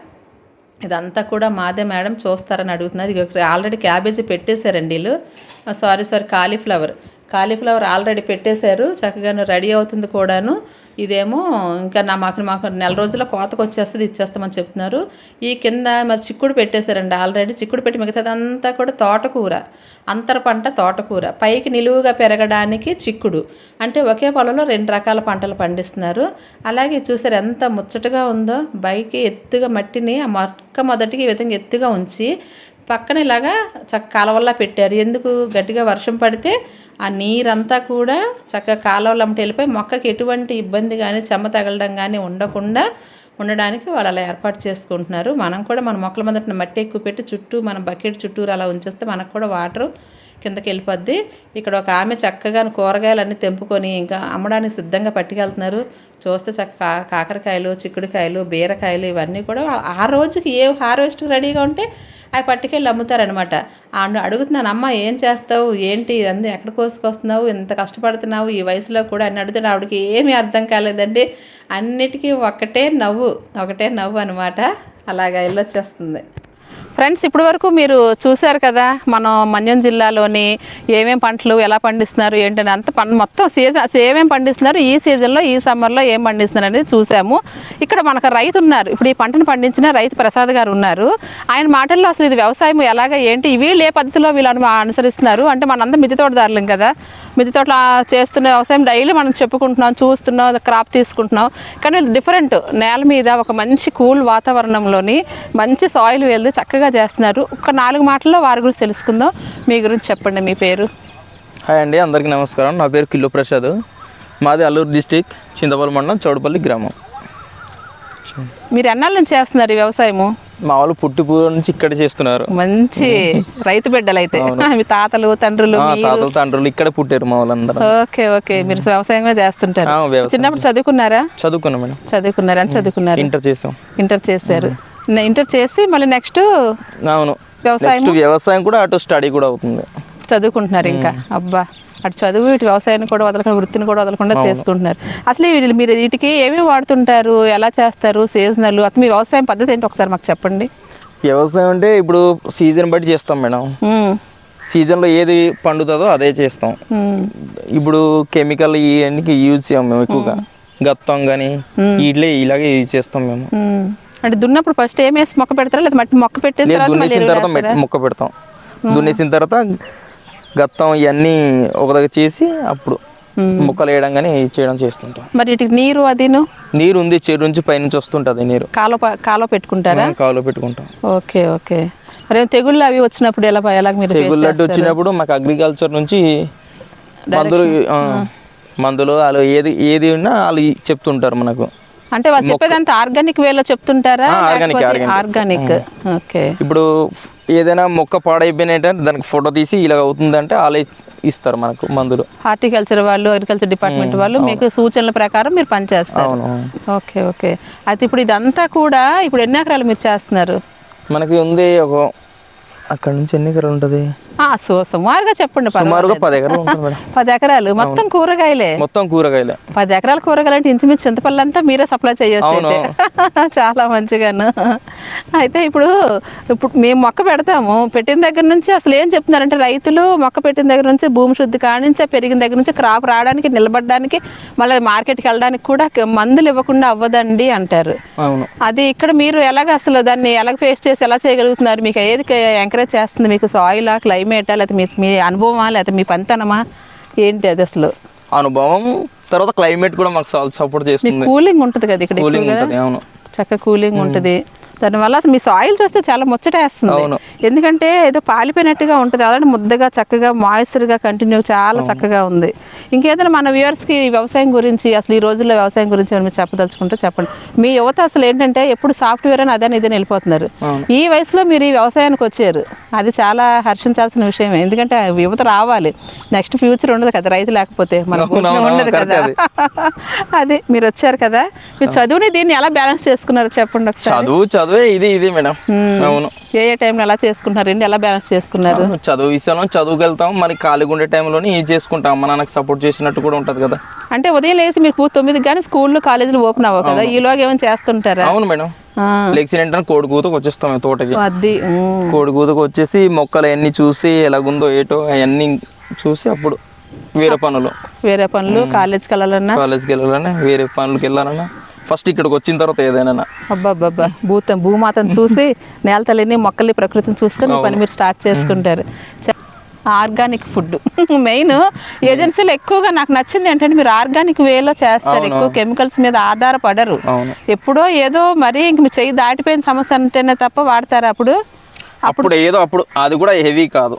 ఇదంతా కూడా మాదే మేడం చూస్తారని అడుగుతున్నారు. ఇది ఒక- ఆల్రెడీ క్యాబేజీ పెట్టేశారండి వీళ్ళు. Sorry sorry cauliflower. Cauliflower already పెట్టేశారు చక్కగా రెడీ అవుతుంది కూడాను. ఇదేమో ఇంకా నా మాకు మాకు నెల రోజుల్లో కోతకు వచ్చేస్తుంది ఇచ్చేస్తామని చెప్తున్నారు. ఈ కింద మరి చిక్కుడు పెట్టేశారండి ఆల్రెడీ. చిక్కుడు పెట్టి మిగతాదంతా కూడా తోటకూర అంతర పంట తోటకూర. పైకి నిలువుగా పెరగడానికి చిక్కుడు. అంటే ఒకే పొలంలో రెండు రకాల పంటలు పండిస్తున్నారు. అలాగే చూసారు ఎంత ముచ్చటగా ఉందో బైకి ఎత్తుగా మట్టిని ఆ మొక్క మొదటికి ఈ విధంగా ఎత్తుగా ఉంచి పక్కన ఇలాగా చక్క కాలువల్లా పెట్టారు. ఎందుకు? గట్టిగా వర్షం పడితే ఆ నీరంతా కూడా చక్కగా కాలువలు వెళ్ళిపోయి మొక్కకి ఎటువంటి ఇబ్బంది కానీ చెమ్మ తగలడం కానీ ఉండకుండా ఉండడానికి వాళ్ళు అలా ఏర్పాటు చేసుకుంటున్నారు. మనం కూడా మన మొక్కల మొదట మట్టి ఎక్కువ పెట్టి చుట్టూ మన బకెట్ చుట్టూరు అలా ఉంచేస్తే మనకు కూడా వాటర్ కిందకి వెళ్ళిపోద్ది. ఇక్కడ ఒక ఆమె చక్కగా కూరగాయలన్నీ తెంపుకొని ఇంకా అమ్మడానికి సిద్ధంగా పట్టుకెళ్తున్నారు. చూస్తే చక్క కాకరకాయలు చిక్కుడుకాయలు బీరకాయలు ఇవన్నీ కూడా ఆ రోజుకి ఏ హార్వెస్ట్ రెడీగా ఉంటే అవి పట్టుకెళ్ళి అమ్ముతారనమాట అడుగుతున్నాను అమ్మ ఏం చేస్తావు? ఏంటి? ఇదంతా ఎక్కడ కోసుకొస్తున్నావు? ఇంత కష్టపడుతున్నావు? ఈ వయసులో కూడా? అని అడుగుతున్నా ఆవిడకి ఏమీ అర్థం కాలేదండి. అన్నిటికీ ఒకటే నవ్వు ఒకటే నవ్వు అనమాట అలాగా వెళ్ళొచ్చేస్తుంది. ఫ్రెండ్స్ ఇప్పటి వరకు మీరు చూశారు కదా మనం మన్యం జిల్లాలోని ఏమేం పంటలు ఎలా పండిస్తున్నారు ఏంటని అంత పం మొత్తం సీజన్ ఏమేం పండిస్తున్నారు ఈ సీజన్లో ఈ సమ్మర్లో ఏం పండిస్తున్నారు అనేది చూసాము. ఇక్కడ మనకు రైతు ఉన్నారు. ఇప్పుడు ఈ పంటను పండించిన రైతు ప్రసాద్ గారు ఉన్నారు. ఆయన మాటల్లో అసలు ఇది వ్యవసాయం ఎలాగ ఏంటి వీళ్ళు ఏ పద్ధతిలో వీళ్ళని అనుసరిస్తున్నారు? అంటే మనందరం మిద్దె తోటదారులం కదా. మిద్దె తోటలో చేస్తున్న వ్యవసాయం డైలీ మనం చెప్పుకుంటున్నాం చూస్తున్నాం క్రాప్ తీసుకుంటున్నాం. కానీ వీళ్ళు డిఫరెంట్. నేల మీద ఒక మంచి కూల్ వాతావరణంలోని మంచి సాయిల్ వెళ్ళి చక్కగా చేస్తున్నారు. ఒక నాలుగు మాటల్లో వారి గురించి తెలుసుకుందాం. మీ గురించి చెప్పండి మీ పేరు? హాయ్ అండి అందరికీ నమస్కారం. నా పేరు కిల్లు ప్రసాద్. మాది అల్లూరు డిస్టిక్ చింతపల్లి మండలం చౌడపల్లి గ్రామం. మీరు ఎన్నాళ్ళ నుంచి చేస్తున్నారు ఈ వ్యవసాయము? మా వాళ్ళు పుట్టి పూర్వ నుంచి ఇక్కడ చేస్తున్నారు. మంచి రైతు బిడ్డలు అయితే మీ తాతలు తండ్రులు తాతలు తండ్రులు ఇక్కడ పుట్టారు మా వాళ్ళందరూ. Okay okay. మీరు వ్యవసాయంగా చేస్తుంటారు. వ్యవసాయం. చిన్నప్పుడు చదువుకున్నారా? చదువుకున్నాం మేడం. చదువుకున్నారు? ఎంత చదువుకున్నారు. ఇంటర్ చేసాం. ఇంటర్ చేశారు. ఇంటర్ చేసి మళ్ళీ నెక్స్ట్ అవును. వ్యవసాయం వ్యవసాయం కూడా అటు స్టడీ కూడా అవుతుంది. చదువుకుంటున్నారు ఇంకా. అబ్బా అటు చదువు ఇటు వ్యవసాయాన్ని కూడా వదలకుండా వృత్తిని కూడా వదలకుండా చేసుకుంటున్నారు అసలు వీళ్ళు మీరు వీటికి ఏమేమి వాడుతుంటారు ఎలా చేస్తారు సీజనల్ అసలు మీ వ్యవసాయం పద్ధతి ఏంటి ఒకసారి మాకు చెప్పండి. వ్యవసాయం అంటే ఇప్పుడు సీజన్ బట్టి చేస్తాం మేడం. సీజన్లో ఏది పండుతుందో అదే చేస్తాం. ఇప్పుడు కెమికల్ ఇవన్నీ యూజ్ చేయం మేము ఎక్కువగా. గత్తం కానీ ఇట్లే ఇలాగే యూజ్ చేస్తాం మేము. అంటే దున్నప్పుడు ఫస్ట్ ఏం వేసి మొక్క పెడతారా? లేదా మట్టి మొక్క పెట్టిన తర్వాత మొక్క పెడతాం. దున్నేసిన తర్వాత గత్తం ఇవన్నీ ఒక దగ్గర చేసి అప్పుడు మొక్కలు వేయడం కానీ చేయడం చేస్తుంటాం. మరి వీటికి నీరు అదిను? నీరు ఉంది చెరువు నుంచి పైనుంచి వస్తుంటుంది నీరు. కాలో కాలో పెట్టుకుంటారా? కాలువ పెట్టుకుంటాం. Okay okay. మరి తెగుళ్ళు అవి వచ్చినప్పుడు ఎలా ఎలా మీరు చేస్తారు? వచ్చినప్పుడు మాకు అగ్రికల్చర్ నుంచి మందులు మందులు వాళ్ళు ఏది ఏది ఉన్నా వాళ్ళు చెప్తుంటారు మనకు. అంటే వాళ్ళు చెప్పేదంతా ఆర్గానిక్ వేలో చెప్తుంటారా? ఆ, organic, organic. ఆర్గానిక్. ఓకే. ఇప్పుడు ఏదైనా మొక్క పాడైపోయినట్టే దానికి ఫోటో తీసి ఇలా అవుతుందంటే వాళ్ళే ఇస్తారు మనకు మందులు. హార్టికల్చర్ వాళ్ళు అగ్రికల్చర్ డిపార్ట్మెంట్ వాళ్ళు మీకు సూచనల ప్రకారం మీరు పనిచేస్తారు. Okay okay. అయితే ఇప్పుడు ఇదంతా కూడా ఇప్పుడు ఎన్ని ఎకరాలు మీరు చేస్తున్నారు? మనకి ఉంది ఒక అక్కడ నుంచి ఎన్ని ఎకరాలు ఉంటుంది? సో సుమారుగా చెప్పండి సుమారుగా. పది ఎకరాలు [laughs] పది ఎకరాలు. మొత్తం కూరగాయలే. మొత్తం కూరగాయలే. పది ఎకరాల కూరగాయలు అంటే ఇంచుమించు చింతపల్లి అంతా మీరే సప్లై చేయొచ్చు [laughs] చాలా మంచిగాను. అయితే ఇప్పుడు ఇప్పుడు మేము మొక్క పెడతాము. పెట్టిన దగ్గర నుంచి అసలు ఏం చెప్తున్నారంటే రైతులు మొక్క పెట్టిన దగ్గర నుంచి భూమి శుద్ధి కానించే పెరిగిన దగ్గర నుంచి క్రాప్ రావడానికి నిలబడడానికి మళ్ళీ మార్కెట్కి వెళ్ళడానికి కూడా మందులు ఇవ్వకుండా అవ్వదండి అంటారు. అది ఇక్కడ మీరు ఎలాగ అసలు దాన్ని ఎలాగ ఫేస్ చేసి ఎలా చేయగలుగుతున్నారు? మీకు ఏది ఎంకరేజ్ చేస్తుంది? మీకు సాయిలా క్లైమేటా లేకపోతే మీ మీ అనుభవమా లేకపోతే మీ పంతనమా ఏంటి అది అసలు? అనుభవం తర్వాత క్లైమేట్ కూడా మాకు సపోర్ట్ చేస్తుంది. కూలింగ్ ఉంటుంది కదా ఇక్కడ కూలింగ్ అవును. చక్కగా కూలింగ్ ఉంటుంది. దానివల్ల అసలు మీ సాయిల్ చూస్తే చాలా ముచ్చటేస్తుంది. ఎందుకంటే ఏదో పాలిపోయినట్టుగా ఉంటుంది. అలాంటి ముద్దగా చక్కగా మాయిశ్చర్గా కంటిన్యూ చాలా చక్కగా ఉంది. ఇంకేదైనా మన వ్యూవర్స్కి వ్యవసాయం గురించి అసలు ఈ రోజుల్లో వ్యవసాయం గురించి మీరు చెప్పదలుచుకుంటే చెప్పండి. మీ యువత అసలు ఏంటంటే ఎప్పుడు సాఫ్ట్వేర్ అని అదని ఇదని వెళ్ళిపోతున్నారు. ఈ వయసులో మీరు ఈ వ్యవసాయానికి వచ్చారు. అది చాలా హర్షించాల్సిన విషయం ఎందుకంటే యువత రావాలి. నెక్స్ట్ ఫ్యూచర్ ఉండదు కదా రైతు లేకపోతే. మన ఉండదు కదా. [laughs] అది. మీరు వచ్చారు కదా. మీరు చదువుని దీన్ని ఎలా బ్యాలెన్స్ చేసుకున్నారు? చెప్పండి ఒకసారి. చదువు ఇది ఇది మేడం. అవును. ఏ ఏ టైంలో ఎలా చేసుకుంటున్నారు? ఏంటి ఎలా బ్యాలెన్స్ చేసుకున్నారు? చదువు విషయంలో చదువుకి వెళ్తాం మరి ఖాళీగా ఉండే టైంలోనే ఇది చేసుకుంటాం. అమ్మ నాన్నకి సపోర్ట్ చేసినట్టు కూడా ఉంటుంది కదా. అంటే ఉదయం లేసి మీరు తొమ్మిదికి కానీ స్కూళ్ళు కాలేజీలు ఓపెన్ అవ్వవు కదా? ఈలోగా ఏమైనా చేస్తుంటారా? అవును మేడం. లెగ్స్ ఏంటంటే కోడి కూతకు వచ్చేస్తాం తోటకి. కోడి కూతకు వచ్చేసి మొక్కలు అవన్నీ చూసి ఎలాగుందో ఏటో అవన్నీ చూసి అప్పుడు వేరే పనులు. వేరే పనులు కాలేజ్కి వెళ్ళాలన్నా? కాలేజ్కి వెళ్ళాలన్నా వేరే పనులకి వెళ్ళాలన్నా ఫస్ట్ ఇక్కడికి వచ్చిన తర్వాత ఏదైనా అబ్బాబ్బా భూతం భూమాతను చూసి నేల తల్లిని మొక్కల్ని ప్రకృతిని చూసుకొని పని మీరు స్టార్ట్ చేసుకుంటారు. Organic food. మెయిన్ ఏజెన్సీలో ఎక్కువగా నాకు నచ్చింది ఏంటంటే మీరు ఆర్గానిక్ వేలో చేస్తారు ఎక్కువ కెమికల్స్ మీద ఆధారపడరు. అవును. ఎప్పుడో ఏదో మరీ ఇంక మీ చెయ్యి దాటిపోయిన సమస్య అంటేనే తప్ప వాడతారు అప్పుడు? అప్పుడు ఏదో అప్పుడు అది కూడా హెవీ కాదు.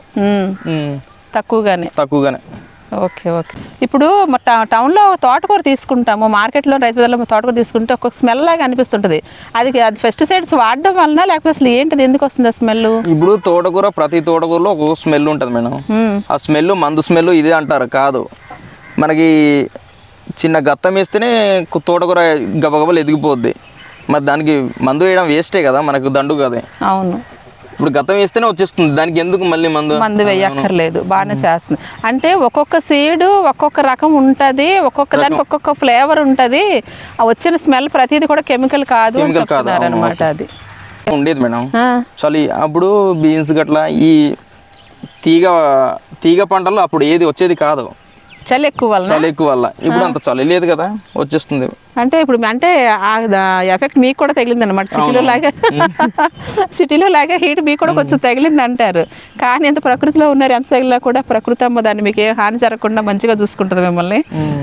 తక్కువగానే. తక్కువగానే. Okay okay. ఇప్పుడు టౌన్లో తోటకూర తీసుకుంటాము. మార్కెట్లో రైతు బజార్లో తోటకూర తీసుకుంటే ఒక స్మెల్ లాగా అనిపిస్తుంటుంది. అది అది పెస్టిసైడ్స్ వాడడం వలన లేకపోతే అసలు ఏంటిది? ఎందుకు వస్తుంది ఆ స్మెల్ ఇప్పుడు తోటకూర ప్రతి తోటకూరలో ఒక్కొక్క స్మెల్ ఉంటుంది మేడం. ఆ స్మెల్ మందు స్మెల్ ఇదే అంటారు కాదు. మనకి చిన్న గత్తం వేస్తేనే తోటకూర గబగబలు ఎదిగిపోద్ది. మరి దానికి మందు వేయడం వేస్టే కదా మనకు దండు కదా. అవును. ఇప్పుడు గతం వేస్తేనే వచ్చేస్తుంది. దానికి ఎందుకు మళ్ళీ మందు? మందు వేయక్కర్లేదు. బాగానే చేస్తుంది. అంటే ఒక్కొక్క సీడు ఒక్కొక్క రకం ఉంటుంది. ఒక్కొక్క దానికి ఒక్కొక్క ఫ్లేవర్ ఉంటుంది. ఆ వచ్చిన స్మెల్ ప్రతిదీ కూడా కెమికల్ కాదు అనమాట అది. ఉండేది మేడం. చలి అప్పుడు బీన్స్ గట్ల ఈ తీగ తీగ పంటలు అప్పుడు ఏది వచ్చేది కాదు. చలి ఎక్కువ వలన? చలి ఎక్కువ వల్ల ఇప్పుడు అంత చలి లేదు కదా వచ్చేస్తుంది. అంటే ఇప్పుడు అంటే ఆ ఎఫెక్ట్ మీకు కూడా తగిలింది అనమాట సిటీలో లాగా [laughs] సిటీలో లాగా హీట్ మీకు కూడా కొంచెం తగిలింది అంటారు కానీ ఎంత ప్రకృతిలో ఉన్నారు ఎంత తగిలినా కూడా ప్రకృతి అమ్మ దాన్ని మీకు ఏ హాని జరగకుండా మంచిగా చూసుకుంటుంది మిమ్మల్ని.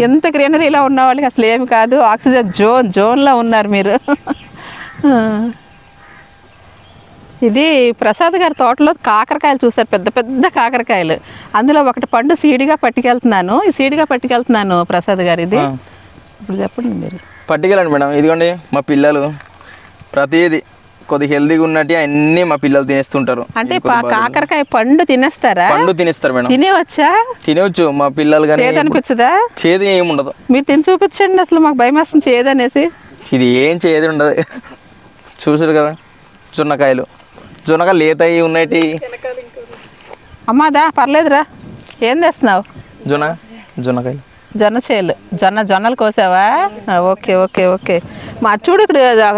ఎంత గ్రీనరీలో ఉన్న వాళ్ళకి అసలు ఏమి కాదు. ఆక్సిజన్ జోన్ జోన్లో ఉన్నారు మీరు. [laughs] ఇది ప్రసాద్ గారి తోటలో కాకరకాయలు చూస్తారు పెద్ద పెద్ద కాకరకాయలు. అందులో ఒకటి పండు సీడిగా పట్టుకెళ్తున్నాను. ఈ సీడిగా పట్టుకెళ్తున్నాను ప్రసాద్ గారు ఇది. ఇప్పుడు చెప్పండి మీరు. పట్టుకెళ్ళండి మేడం. ఇదిగోండి మా పిల్లలు ప్రతిదీ కొద్దిగా హెల్తీగా ఉన్నట్టు అన్నీ మా పిల్లలు తినేస్తుంటారు. అంటే కాకరకాయ పండు తినేస్తారా? పండు తినేస్తారు మేడం. తినేవచ్చా? తినవచ్చు. మా పిల్లలు కానీ చేదు అనిపించదా? చేదు ఏమి ఉండదు. మీరు తిని చూపించండి అసలు మాకు భయం వేస్తుంది చేదు అనేసి. ఇది ఏం చేదు ఉండదు. చూసారు కదా? జొన్నకాయలు జొన్నకాయలు లేతవి ఉన్నటి అమ్మాదా పర్లేదురా. ఏం తెస్తున్నావు జొన్న జొన్నకాయలు. జొన్న చేలు. జొన్న జొన్నలు కోసావా? Okay okay okay. మా చూడు ఇక్కడ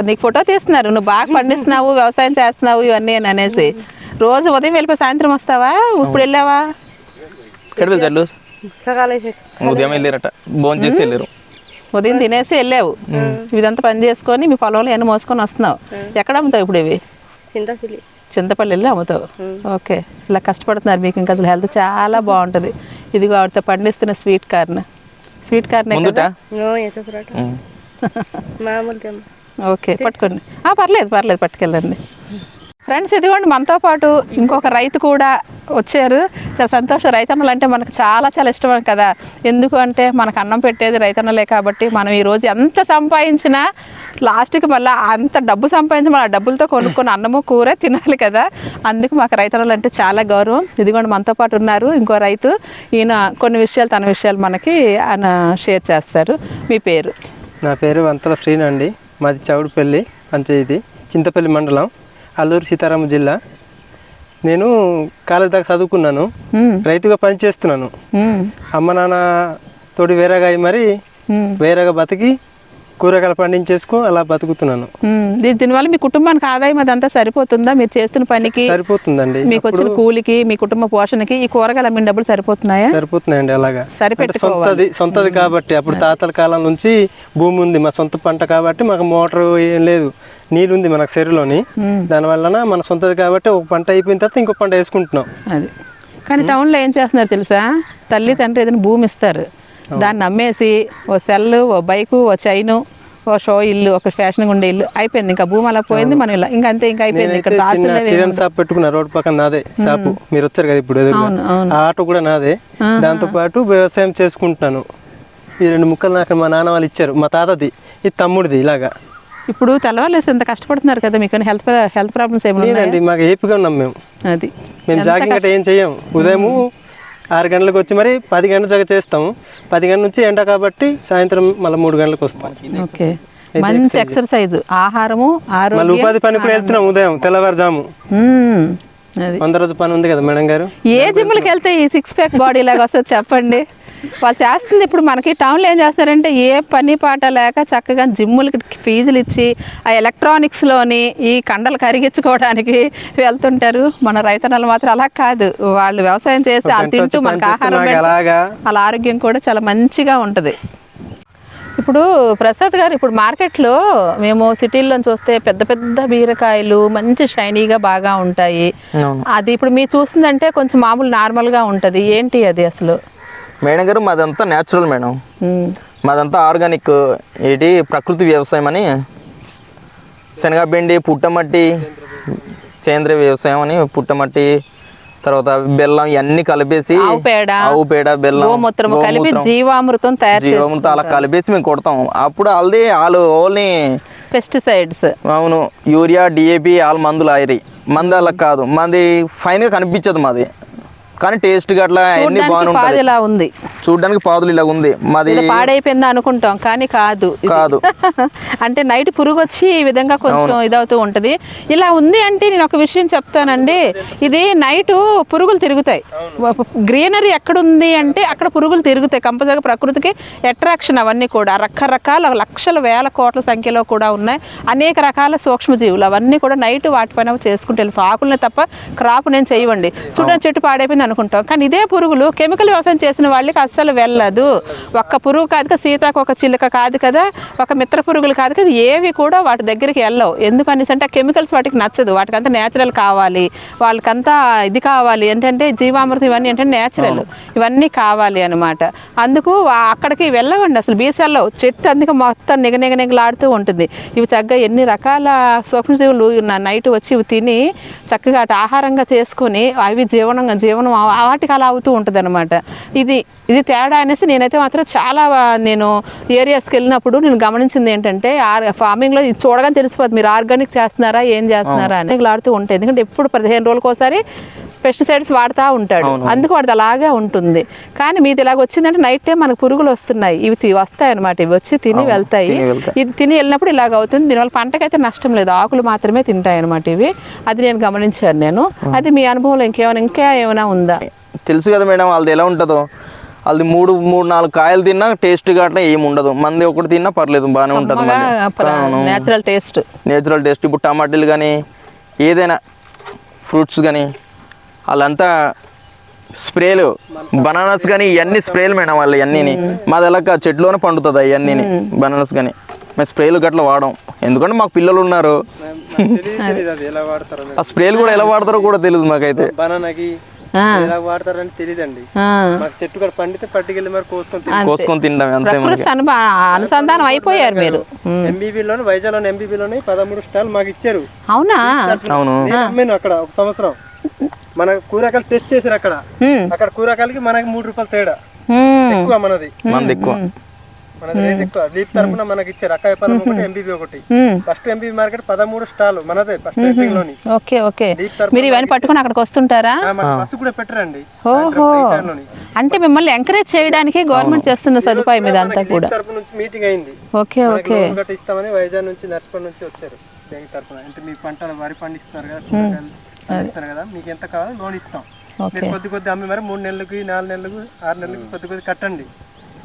నీకు ఫోటో తీస్తున్నారు. నువ్వు బాగా పండిస్తున్నావు వ్యవసాయం చేస్తున్నావు ఇవన్నీ అని అనేసి. రోజు ఉదయం వెళ్ళిపోయి సాయంత్రం వస్తావా? ఇప్పుడు వెళ్ళావా? ఎక్కడ వెళ్తారు ఉదయం వెళ్ళారట. భోజనం చేసి వెళ్ళారు. ఉదయం తినేసి వెళ్ళావు. ఇదంతా పని చేసుకొని మీ పొలంలో ఎన్ని మోసుకొని వస్తున్నావు. ఎక్కడ అమ్ముతావు ఇప్పుడు ఇవి? చింతపిల్లి. చింతపల్లి వెళ్ళి అమ్ముతావు ఓకే. ఇలా కష్టపడుతున్నారు మీకు ఇంకా అసలు హెల్త్ చాలా బాగుంటుంది. ఇదిగో ఆవిడతో పండిస్తున్న sweet corn. Sweet corn okay పట్టుకోండి. ఆ, పర్లేదు పర్లేదు పట్టుకెళ్ళండి. ఫ్రెండ్స్ ఇదిగోండి మనతో పాటు ఇంకొక రైతు కూడా వచ్చారు. చాలా సంతోషం. రైతన్నలు అంటే మనకు చాలా చాలా ఇష్టం కదా. ఎందుకు అంటే మనకు అన్నం పెట్టేది రైతన్నలే కాబట్టి మనం ఈరోజు ఎంత సంపాదించినా లాస్ట్కి మళ్ళీ అంత డబ్బు సంపాదించి మన డబ్బులతో కొనుక్కున్న అన్నము కూర తినాలి కదా. అందుకు మాకు రైతన్నలు అంటే చాలా గౌరవం. ఇదిగోండి మనతో పాటు ఉన్నారు ఇంకో రైతు. ఈయన కొన్ని విషయాలు తన విషయాలు మనకి ఆయన షేర్ చేస్తారు. మీ పేరు? నా పేరు వంతల శ్రీనండి. మాది చౌడుపల్లి పంచాయతీ చింతపల్లి మండలం. అల్లూరు సీతారామ జిల్లా. నేను కాలేజ్ దాకా చదువుకున్నాను. రైతుగా పనిచేస్తున్నాను. మ్మ్. అమ్మ నాన్న తోటి వేరేగా అయి మరి. వేరేగా బతికి కూరగాయలు పండించేసుకో అలా బతుకుతున్నాను. దీనివల్ల మీ కుటుంబానికి ఆదాయం అదంతా సరిపోతుందా? మీరు చేస్తున్న పనికి? సరిపోతుందండి. మీకు వచ్చిన కూలికి మీ కుటుంబ పోషణకి ఈ కూరగాయలు అమ్మిన డబ్బులు సరిపోతున్నాయా? సరిపోతున్నాయండి అలాగా. సొంతది సొంతది కాబట్టి అప్పుడు తాతల కాలం నుంచి భూమి ఉంది. మా సొంత పంట కాబట్టి మాకు మోటార్ ఏం లేదు. నీళ్ళు ఉంది మనకు చెరువులోని. దానివల్ల మన సొంతది కాబట్టి ఒక పంట అయిపోయిన తర్వాత ఇంకో పంట వేసుకుంటున్నాం. అది. కానీ టౌన్లో ఏం చేస్తున్నారు తెలుసా? తల్లి తండ్రి ఏదైనా భూమి ఇస్తారు. దాన్ని అమ్మేసి ఓ సెల్ ఓ బైకు ఓ చైను ఓ షో ఇల్లు ఒక ఫ్యాషన్ ఉండే ఇల్లు అయిపోయింది. ఇంకా భూమి అలా పోయింది మనం ఇలా ఇంకా అంతే ఇంకా అయిపోయింది. ఇక్కడ కిరణ్ షాప్ పెట్టుకున్నా రోడ్ పక్కన నాదే షాపు. మీరు వచ్చారు కదా ఇప్పుడు ఆటో కూడా నాదే. దాంతో పాటు వ్యవసాయం చేసుకుంటున్నాను. ఈ రెండు ముక్కలు నాకు మా నాన్న వాళ్ళు ఇచ్చారు. మా తాతది. ఇది తమ్ముడిది ఇలాగా. ఇప్పుడు తెల్లవాళ్ళు ఇంత కష్టపడుతున్నారు కదా మీకు హెల్త్ హెల్త్ ప్రాబ్లమ్స్? లేదండి మాకు ఏపీగా ఉన్నాం మేము. అది. మేము జాగింగ్ గట్రా ఏం చెయ్యం. ఉదయం ఆరు గంటలకు వచ్చి మరి పది గంటల దాకా చేస్తాము. పది గంటల నుంచి ఎండ కాబట్టి సాయంత్రం మళ్ళీ మూడు గంటలకు వస్తాం. ఓకే. మంచి ఎక్సర్సైజ్ ఆహారము ఆరోగ్యం ఉపాధి పని కూడా వెళ్తున్నాం ఉదయం తెల్లవారుజాము. వంద రోజు పని ఉంది కదా మేడం గారు? ఏ జిమ్లకి వెళ్తే ఈ సిక్స్ ప్యాక్ బాడీ లాగా వస్తుంది చెప్పండి. వాళ్ళు చేస్తుంది. ఇప్పుడు మనకి టౌన్లో ఏం చేస్తున్నారంటే ఏ పని పాట లేక చక్కగా జిమ్ములకి ఫీజులు ఇచ్చి ఆ ఎలక్ట్రానిక్స్లోని ఈ కండలు కరిగించుకోవడానికి వెళ్తుంటారు. మన రైతన్నలు మాత్రం అలా కాదు. వాళ్ళు వ్యవసాయం చేసి అది తింటూ మనకు ఆహారం వాళ్ళ ఆరోగ్యం కూడా చాలా మంచిగా ఉంటుంది. ఇప్పుడు ప్రసాద్ గారు ఇప్పుడు మార్కెట్లో మేము సిటీల్లో చూస్తే పెద్ద పెద్ద బీరకాయలు మంచి షైనీగా బాగా ఉంటాయి. అది ఇప్పుడు మీరు చూస్తుందంటే కొంచెం మామూలు నార్మల్గా ఉంటుంది. ఏంటి అది అసలు? మేడం గారు మాదంతా న్యాచురల్ మేడం. మాదంతా ఆర్గానిక్ ఏంటి ప్రకృతి వ్యవసాయం అని. శనగపిండి పుట్టమట్టి సేంద్రియ వ్యవసాయం అని పుట్టమట్టి తర్వాత బెల్లం ఇవన్నీ కలిపేసి ఆవు పేడ బెల్లం కలిపి జీవామృతం తయారు జీవంతో అలా కలిపేసి మేము కొడతాం. అప్పుడు వాళ్ళది వాళ్ళు ఓన్లీ పెస్టిసైడ్స్ అవును యూరియా డిఏపి వాళ్ళ మందులు ఆయరి. మంది అలా కాదు. మాది ఫైన్గా కనిపించదు మాది. కానీ టేస్ట్ అట్లా అన్ని ఇలా ఉంది. చూడడానికి పాదులు ఇలా ఉంది. మాది పాడైపోయిందా అనుకుంటాం కానీ కాదు. కాదు. [laughs] అంటే నైట్ పురుగు వచ్చి ఈ విధంగా కొంచెం ఇదవుతూ ఉంటది. ఇలా ఉంది అంటే నేను ఒక విషయం చెప్తానండి. ఇది నైట్ పురుగులు తిరుగుతాయి. గ్రీనరీ ఎక్కడ ఉంది అంటే అక్కడ పురుగులు తిరుగుతాయి. కంపల్సరీగా ప్రకృతికి అట్రాక్షన్ అవన్నీ కూడా. రకరకాల లక్షల వేల కోట్ల సంఖ్యలో కూడా ఉన్నాయి. అనేక రకాల సూక్ష్మజీవులు. అవన్నీ కూడా నైట్ వాటిపైన చేసుకుంటే ఆకులనే తప్ప క్రాప్ నేను చేయవండి. చూడండి చెట్టు పాడైపోయింది అనుకుంటాం. కానీ ఇదే పురుగులు కెమికల్ వ్యవసాయం చేసిన వాళ్ళకి అస్సలు వెళ్ళదు. ఒక్క పురుగు కాదు కదా సీతాకు ఒక చిలుక కాదు కదా ఒక మిత్ర పురుగులు కాదు కదా ఏవి కూడా వాటి దగ్గరికి వెళ్ళవు. ఎందుకనేసి అంటే ఆ కెమికల్స్ వాటికి నచ్చదు. వాటికంతా నేచురల్ కావాలి. వాళ్ళకంతా ఇది కావాలి. ఏంటంటే జీవామృతం ఇవన్నీ ఏంటంటే నేచురల్ ఇవన్నీ కావాలి అనమాట అందుకు అక్కడికి వెళ్ళవండి. అసలు బీసెల్లో చెట్టు అందుకే మొత్తం నిగ నిగ నిగలాడుతూ ఉంటుంది. ఇవి చక్కగా ఎన్ని రకాల సూక్ష్మజీవులు నైట్ వచ్చి ఇవి తిని చక్కగా అటు ఆహారంగా చేసుకొని అవి జీవనంగా జీవనం వాటికి అలా అవుతూ ఉంటుంది అనమాట ఇది ఇది తేడా అనేసి నేనైతే మాత్రం చాలా నేను ఏరియాస్కి వెళ్ళినప్పుడు నేను గమనించింది ఏంటంటే ఆర్ ఫార్మింగ్లో ఇది చూడగానే తెలిసిపోతుంది మీరు ఆర్గానిక్ చేస్తున్నారా ఏం చేస్తున్నారా అని ఆడుతూ ఉంటాయి ఎందుకంటే ఎప్పుడు పదిహేను రోజులకు ఒకసారి పెస్టిసైడ్స్ వాడుతూ ఉంటాడు. అందుకు వాడిది అలాగే ఉంటుంది. కానీ మీది ఇలాగ వచ్చిందంటే నైట్ టైం మనకు పురుగులు వస్తున్నాయి. ఇవి వస్తాయి అనమాట ఇవి వచ్చి తిని వెళ్తాయి. ఇది తిని వెళ్ళినప్పుడు ఇలాగ అవుతుంది. దీనివల్ల పంటకైతే నష్టం లేదు. ఆకులు మాత్రమే తింటాయి అనమాట ఇవి. అది నేను గమనించాను నేను. అది మీ అనుభవంలో ఇంకేమైనా ఇంకా ఏమైనా ఉందా? తెలుసు కదా మేడం వాళ్ళది ఎలా ఉంటుందో. వాళ్ళది మూడు మూడు నాలుగు కాయలు తిన్నా టేస్ట్ అట్లా ఏమి ఉండదు. మంది ఒకటి తిన్నా పర్లేదు బాగానే ఉంటుంది నేచురల్ టేస్ట్ నేచురల్ టేస్ట్ ఇప్పుడు టమాటాలు కానీ ఏదైనా ఫ్రూట్స్ కానీ వాళ్ళంతా స్ప్రేలు బనానాస్ కానీ ఇవన్నీ స్ప్రేలు మేడం వాళ్ళు ఇవన్నీ మాది కాదు, చెట్లోనే పండుతుంది అవన్నీ బనానాస్ కానీ. మేము స్ప్రేలు గట్ల వాడం. ఎందుకంటే మాకు పిల్లలు ఉన్నారు. తెలియదు అది ఎలా వాడతారు ఆ స్ప్రేలు కూడా ఎలా వాడతారో కూడా తెలియదు మాకైతే. బనానాకి ఎలా వాడతారని తెలియదండి మాకు చెట్టు కూడా పండితే పట్టుకెళ్ళి మరి కోసుకొని కోసుకొని తింటాం అంతే అనుసంధానం అయిపోయారు మీరు. ఎంబీబీలోని వైజాగ్లోని ఎంబీబీలోని పదమూడు స్టాల్ మాకు ఇచ్చారు. అవునా? అవును. నేను అక్కడ ఒక సంవత్సరం. మన కూరగాయలు టెస్ట్ చేశారు అక్కడ. అక్కడ కూరగాయలకి మనకి మూడు రూపాయలు తేడా. ఎక్కువ మనది. మంది ఎక్కువ. మనది రేట్ ఎక్కువ. లీప్ తరపున మనకి ఇచ్చారు. అక్కాయ పదం ఒకటి ఎంబీబీ ఒకటి. ఫస్ట్ ఎంబీబీ మార్కెట్ పదమూడు స్టాల్ మనదే ఫస్ట్లోని ఓకే ఓకే. మీరు ఇవన్నీ పట్టుకొని అక్కడికి వస్తుంటారా? బస్సు కూడా పెట్టరండి. ఓహో. అంటే మిమ్మల్ని ఎంకరేజ్ చేయడానికి గవర్నమెంట్ చేస్తున్న సదుపాయం ఇదంతా కూడా. లీప్ తరపు నుంచి మీటింగ్ అయింది. Okay okay. ఇస్తామని వైజాగ్ నుంచి నర్సపల్లి నుంచి వచ్చారు. బ్యాంక్ తరపున. అంటే మీ పంటలు వరి పండిస్తున్నారు కదా పండిస్తున్నారు కదా మీకు ఎంత కావాలో లోన్ ఇస్తాం. మీరు కొద్ది కొద్ది అమ్మి మరి మూడు నెలలకి నాలుగు నెలలకు ఆరు నెలలకు కొద్ది కొద్ది కట్టండి.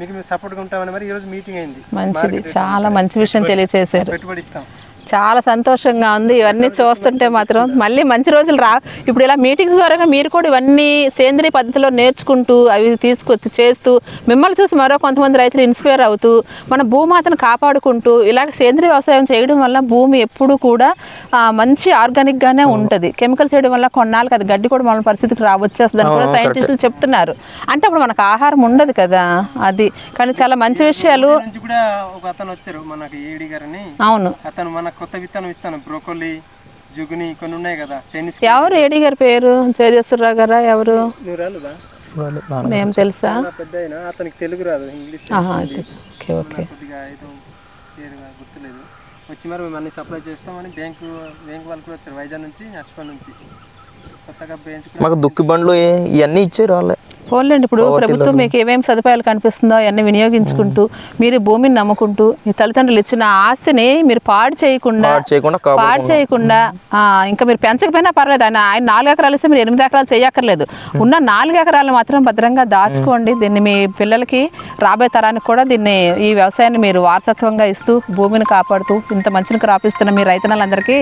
మీకు మేము సపోర్ట్గా ఉంటామని మరి ఈరోజు మీటింగ్ అయింది. మంచిది. చాలా మంచి విషయం తెలియచేశారు. పెట్టుబడి ఇస్తాం. చాలా సంతోషంగా ఉంది. ఇవన్నీ చూస్తుంటే మాత్రం మళ్ళీ మంచి రోజులు రా. ఇప్పుడు ఇలా మీటింగ్స్ ద్వారా మీరు కూడా ఇవన్నీ సేంద్రియ పద్ధతిలో నేర్చుకుంటూ అవి తీసుకొచ్చి చేస్తూ మిమ్మల్ని చూసి మరో కొంతమంది రైతులు ఇన్స్పైర్ అవుతూ మన భూమాతను కాపాడుకుంటూ ఇలాగ సేంద్రియ వ్యవసాయం చేయడం వల్ల భూమి ఎప్పుడు కూడా ఆ, మంచి ఆర్గానిక్గానే ఉంటుంది. కెమికల్స్ వేయడం వల్ల కొన్నాళ్ళకి అది గడ్డి కూడా మన పరిస్థితికి రావచ్చేస్తుంది అని కూడా సైంటిస్టులు చెప్తున్నారు. అంటే అప్పుడు మనకు ఆహారం ఉండదు కదా అది. కానీ చాలా మంచి విషయాలు ఒక అతను వచ్చారు మనకి కొత్త విత్తనం ఇస్తాను. బ్రోకోలీ జుగుని కొన్ని ఉన్నాయి కదా చైనీస్ ఎవరు ఏడి గారి పేరు? జయదేశ్వరరావు గారా ఎవరు తెలుసా? పెద్ద అయినా అతనికి తెలుగు రాదు ఇంగ్లీష్. Okay okay. కొద్దిగా ఏదో గుర్తులేదు. వచ్చి మరి మేము అన్ని సప్లై చేస్తామని బ్యాంకు బ్యాంక్ వాళ్ళు కూడా వచ్చారు వైజాగ్ నుంచి నర్సిపల్లి నుంచి. మాకు దుక్కి బండ్లు ఇవన్నీ ఇచ్చారు వాళ్ళే. పోన్లేండి ఇప్పుడు ప్రభుత్వం మీకు ఏమేమి సదుపాయాలు కనిపిస్తుందో అవన్నీ వినియోగించుకుంటూ మీరు భూమిని నమ్ముకుంటూ మీ తల్లిదండ్రులు ఇచ్చిన ఆస్తిని మీరు పాడు చేయకుండా పాడు చేయకుండా ఇంకా మీరు పెంచకపోయినా పర్లేదు ఆయన ఆయన నాలుగు ఎకరాలు ఇస్తే మీరు ఎనిమిది ఎకరాలు చేయక్కర్లేదు. ఉన్న నాలుగు ఎకరాలు మాత్రం భద్రంగా దాచుకోండి. దీన్ని మీ పిల్లలకి రాబోయే తరానికి కూడా దీన్ని ఈ వ్యవసాయాన్ని మీరు వారసత్వంగా ఇస్తూ భూమిని కాపాడుతూ ఇంత మంచిని క్రాప్ ఇస్తున్న మీ రైతన్నలందరికీ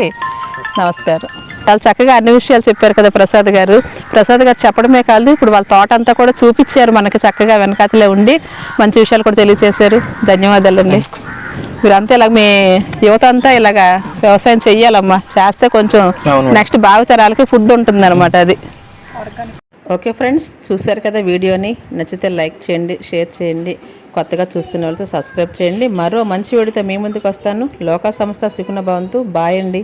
నమస్కారం. చాలా చక్కగా అన్ని విషయాలు చెప్పారు కదా ప్రసాద్ గారు. ప్రసాద్ గారు చెప్పడమే కాదు ఇప్పుడు వాళ్ళ తోట అంతా కూడా చూపించారు మనకి చక్కగా వెనకాతలే ఉండి. మంచి విషయాలు కూడా తెలియజేశారు. ధన్యవాదాలండి. మీరంతా ఇలాగ మీ యువత అంతా ఇలాగా వ్యవసాయం చెయ్యాలమ్మా. చేస్తే కొంచెం. నెక్స్ట్ భావితరాలకి ఫుడ్ ఉంటుంది అది. ఓకే ఫ్రెండ్స్ చూశారు కదా వీడియోని. నచ్చితే లైక్ చేయండి షేర్ చేయండి. కొత్తగా చూస్తున్న వాళ్ళతో సబ్స్క్రైబ్ చేయండి. మరో మంచి వీడియోతో మీ ముందుకు వస్తాను. లోకా సంస్థ సుఖన భవంతు. బాయ్ అండి.